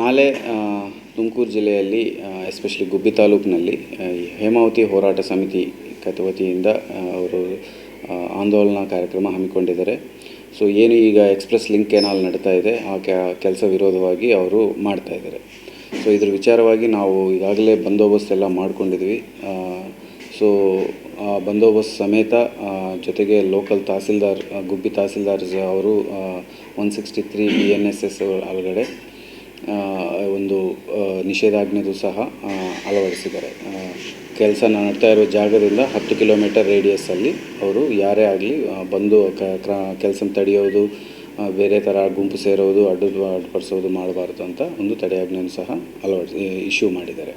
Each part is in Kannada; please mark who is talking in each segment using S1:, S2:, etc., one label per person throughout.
S1: ನಾಳೆ ತುಮಕೂರು ಜಿಲ್ಲೆಯಲ್ಲಿ ಎಸ್ಪೆಷಲಿ ಗುಬ್ಬಿ ತಾಲೂಕಿನಲ್ಲಿ ಹೇಮಾವತಿ ಹೋರಾಟ ಸಮಿತಿ ಕತವತಿಯಿಂದ ಅವರು ಆಂದೋಲನ ಕಾರ್ಯಕ್ರಮ ಹಮ್ಮಿಕೊಂಡಿದ್ದಾರೆ. ಸೊ ಏನು ಈಗ ಎಕ್ಸ್ಪ್ರೆಸ್ ಲಿಂಕ್ ಕೆನಾಲ್ ನಡೀತಾ ಇದೆ, ಆ ಕೆಲಸ ವಿರೋಧವಾಗಿ ಅವರು ಮಾಡ್ತಾ ಇದ್ದಾರೆ. ಸೊ ಇದ್ರ ವಿಚಾರವಾಗಿ ನಾವು ಈಗಾಗಲೇ ಬಂದೋಬಸ್ತ್ ಎಲ್ಲ ಮಾಡ್ಕೊಂಡಿದ್ವಿ. ಸೊ ಬಂದೋಬಸ್ತ್ ಸಮೇತ ಜೊತೆಗೆ ಲೋಕಲ್ ತಹಸೀಲ್ದಾರ್ ಗುಬ್ಬಿ ತಹಸೀಲ್ದಾರ್ ಅವರು one sixty three B N S S ಒಳಗಡೆ ಒಂದು ನಿಷೇಧಾಜ್ಞೆದು ಸಹ ಅಳವಡಿಸಿದ್ದಾರೆ. ಕೆಲಸ ನಡ್ತಾ ಇರೋ ಜಾಗದಿಂದ ಹತ್ತು ಕಿಲೋಮೀಟರ್ ರೇಡಿಯಸ್ಸಲ್ಲಿ ಅವರು ಯಾರೇ ಆಗಲಿ ಬಂದು ಕೆಲಸ ತಡೆಯೋದು ಬೇರೆ ಥರ ಗುಂಪು ಸೇರೋದು ಅಡ್ಡು ಅಡ್ಡಪಡಿಸೋದು ಮಾಡಬಾರ್ದು ಅಂತ ಒಂದು ತಡೆಯಾಜ್ಞೆಯನ್ನು ಸಹ ಅಳವಡಿಸಿ ಇಶ್ಯೂ ಮಾಡಿದ್ದಾರೆ.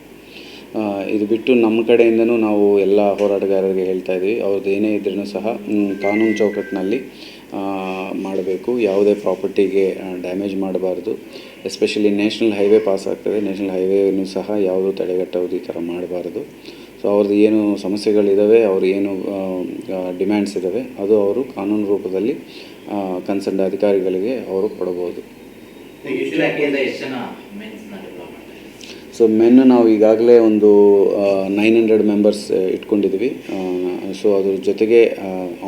S1: ಇದು ಬಿಟ್ಟು ನಮ್ಮ ಕಡೆಯಿಂದನೂ ನಾವು ಎಲ್ಲ ಹೋರಾಟಗಾರರಿಗೆ ಹೇಳ್ತಾ ಇದ್ದೀವಿ ಅವ್ರದ್ದು ಏನೇ ಇದ್ರೂ ಸಹ ಕಾನೂನು ಚೌಕಟ್ಟಿನಲ್ಲಿ ಮಾಡಬೇಕು. ಯಾವುದೇ ಪ್ರಾಪರ್ಟಿಗೆ ಡ್ಯಾಮೇಜ್ ಮಾಡಬಾರ್ದು. ಎಸ್ಪೆಷಲಿ ನ್ಯಾಷನಲ್ ಹೈವೇ ಪಾಸ್ ಆಗ್ತದೆ. ನ್ಯಾಷನಲ್ ಹೈವೇನು ಸಹ ಯಾವುದು ತಡೆಗಟ್ಟೋದು ಈ ಥರ ಮಾಡಬಾರ್ದು. ಸೊ, ಅವ್ರದ್ದು ಏನು ಸಮಸ್ಯೆಗಳಿದ್ದಾವೆ ಅವ್ರು ಏನು ಡಿಮ್ಯಾಂಡ್ಸ್ ಇದ್ದಾವೆ ಅದು ಅವರು ಕಾನೂನು ರೂಪದಲ್ಲಿ ಕನ್ಸರ್ನ್ ಅಧಿಕಾರಿಗಳಿಗೆ ಅವರು ಕೊಡಬಹುದು. ಸೊ ಮೆನ್ನು ನಾವು ಈಗಾಗಲೇ ಒಂದು ನೈನ್ ಹಂಡ್ರೆಡ್ ಮೆಂಬರ್ಸ್ ಇಟ್ಕೊಂಡಿದ್ವಿ. ಸೊ ಅದ್ರ ಜೊತೆಗೆ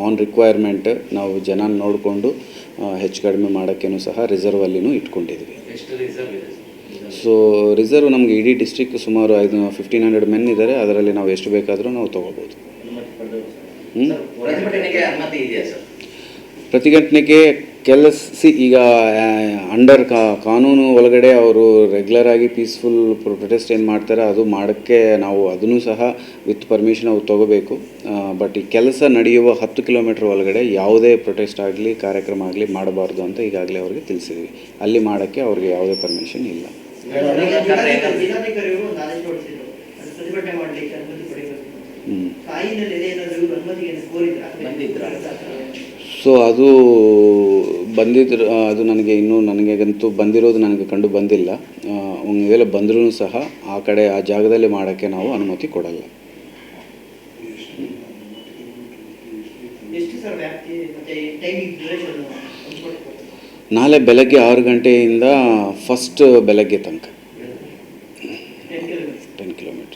S1: ಆನ್ ರಿಕ್ವೈರ್ಮೆಂಟ್ ನಾವು ಜನ ನೋಡಿಕೊಂಡು ಹೆಚ್ಚು ಕಡಿಮೆ ಮಾಡೋಕ್ಕೇನು ಸಹ
S2: ರಿಸರ್ವ್ ಅಲ್ಲಿನೂ ಇಟ್ಕೊಂಡಿದ್ವಿ.
S1: ಸೊ ರಿಸರ್ವ್ ನಮಗೆ ಇಡೀ ಡಿಸ್ಟ್ರಿಕ್ಟ್ ಸುಮಾರು ಐದು ಫಿಫ್ಟೀನ್ ಹಂಡ್ರೆಡ್ ಮೆನ್ ಇದ್ದಾರೆ. ಅದರಲ್ಲಿ ನಾವು ಎಷ್ಟು ಬೇಕಾದರೂ ನಾವು ತೊಗೋಬೋದು.
S2: ಪ್ರತಿಭಟನೆಗೆ
S1: ಕೆಲಸ ಈಗ ಅಂಡರ್ ಕಾ ಕಾನೂನು ಒಳಗಡೆ ಅವರು ರೆಗ್ಯುಲರ್ ಆಗಿ ಪೀಸ್ಫುಲ್ ಪ್ರೊಟೆಸ್ಟ್ ಏನು ಮಾಡ್ತಾರೆ ಅದು ಮಾಡೋಕ್ಕೆ ನಾವು ಅದನ್ನು ಸಹ ವಿತ್ ಪರ್ಮಿಷನ್ ಅವ್ರು ತೊಗೋಬೇಕು. ಬಟ್ ಈ ಕೆಲಸ ನಡೆಯುವ ಹತ್ತು ಕಿಲೋಮೀಟ್ರ್ ಒಳಗಡೆ ಯಾವುದೇ ಪ್ರೊಟೆಸ್ಟ್ ಆಗಲಿ, ಕಾರ್ಯಕ್ರಮ ಆಗಲಿ ಮಾಡಬಾರ್ದು ಅಂತ ಈಗಾಗಲೇ ಅವ್ರಿಗೆ ತಿಳಿಸಿದ್ವಿ. ಅಲ್ಲಿ ಮಾಡೋಕ್ಕೆ ಅವ್ರಿಗೆ ಯಾವುದೇ ಪರ್ಮಿಷನ್ ಇಲ್ಲ. ಹ್ಞೂ ಸೊ ಅದು ಬಂದಿದ್ರು ಅದು ನನಗೆ ಇನ್ನೂ ನನಗೆಗಂತೂ ಬಂದಿರೋದು ನನಗೆ ಕಂಡು ಬಂದಿಲ್ಲ. ಒಂದೆಲ್ಲ ಬಂದರೂ ಸಹ ಆ ಕಡೆ ಆ ಜಾಗದಲ್ಲಿ ಮಾಡೋಕ್ಕೆ ನಾವು ಅನುಮತಿ ಕೊಡಲ್ಲ. ನಾಳೆ ಬೆಳಗ್ಗೆ ಆರು ಗಂಟೆಯಿಂದ ಫಸ್ಟ್ ಬೆಳಗ್ಗೆ ತನಕ. Ten kilometre